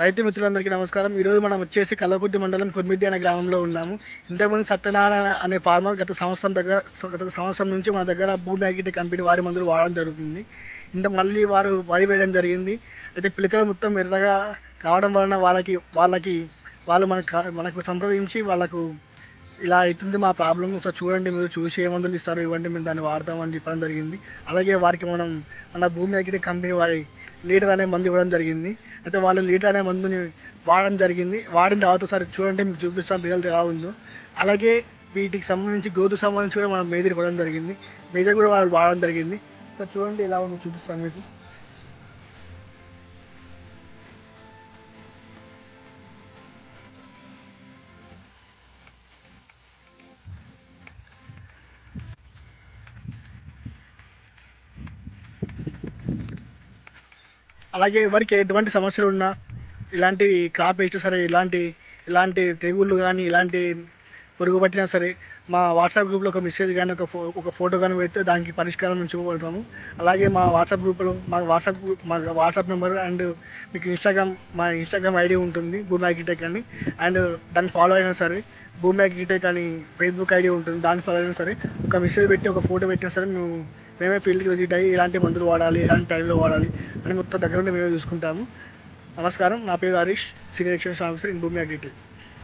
రైతు మిత్రులందరికీ నమస్కారం. ఈరోజు మనం వచ్చేసి కల్లకుర్తి మండలం కుర్మిద్ది అనే గ్రామంలో ఉన్నాము. ఇంతకుముందు సత్యనారాయణ అనే ఫార్మర్ గత సంవత్సరం దగ్గర గత సంవత్సరం నుంచి మన దగ్గర భూమి యాగిటి కంపెనీ వారి మందులు వాడడం జరుగుతుంది. ఇంత మళ్ళీ వారు వరి వేయడం జరిగింది. అయితే పిలకలు మొత్తం ఎర్రగా కావడం వలన వాళ్ళకి వాళ్ళకి వాళ్ళు మనకు మనకు సంప్రదించి వాళ్ళకు ఇలా అవుతుంది మా ప్రాబ్లం ఒకసారి చూడండి మీరు చూసి ఏ మందులు ఇస్తారు ఇవ్వండి మేము దాన్ని వాడతామని చెప్పడం జరిగింది. అలాగే వారికి మనం మన భూమి అగ్రి కంపెనీ వారి లీటర్ అనే మందు ఇవ్వడం జరిగింది. అయితే వాళ్ళు లీటర్ అనే మందుని వాడడం జరిగింది. వాడిన తర్వాత ఒకసారి చూడండి మీకు చూపిస్తాం రిజల్ట్ ఎలా ఉందో. అలాగే వీటికి సంబంధించి గోధుకు సంబంధించి కూడా మనం మేజర్ ఇవ్వడం జరిగింది. మేజర్ కూడా వాళ్ళు వాడడం జరిగింది. సో చూడండి ఎలా ఉందో చూపిస్తాం మీకు. అలాగే వారికి ఎటువంటి సమస్యలు ఉన్నా ఇలాంటి క్రాప్ వేస్తే సరే ఇలాంటి ఇలాంటి తెగుళ్ళు కానీ ఇలాంటి పురుగు పట్టినా సరే మా వాట్సాప్ గ్రూప్లో ఒక మెసేజ్ కానీ ఒక ఫో ఒక ఫోటో కానీ పెడితే దానికి పరిష్కారం మేము చూపబడతాము అలాగే మా వాట్సాప్ గ్రూప్లో మా వాట్సాప్ గ్రూప్ మా వాట్సాప్ నెంబర్ అండ్ మీకు ఇన్స్టాగ్రామ్ మా ఇన్స్టాగ్రామ్ ఐడి ఉంటుంది భూమి అగ్రిటెక్ అని. అండ్ దాన్ని ఫాలో అయినా సరే భూమి అగ్రిటెక్ అని ఫేస్బుక్ ఐడి ఉంటుంది దాన్ని ఫాలో అయినా సరే ఒక మెసేజ్ పెట్టి ఒక ఫోటో పెట్టినా సరే మేము మేమే ఫీల్డ్కి విజిట్ అయ్యి ఇలాంటి మందులు వాడాలి ఎలాంటి టైంలో వాడాలి అని మొత్తం దగ్గర ఉండి మేమే చూసుకుంటాము. నమస్కారం. నా పేరు Harish senior extension officer in Bhoomi Agritech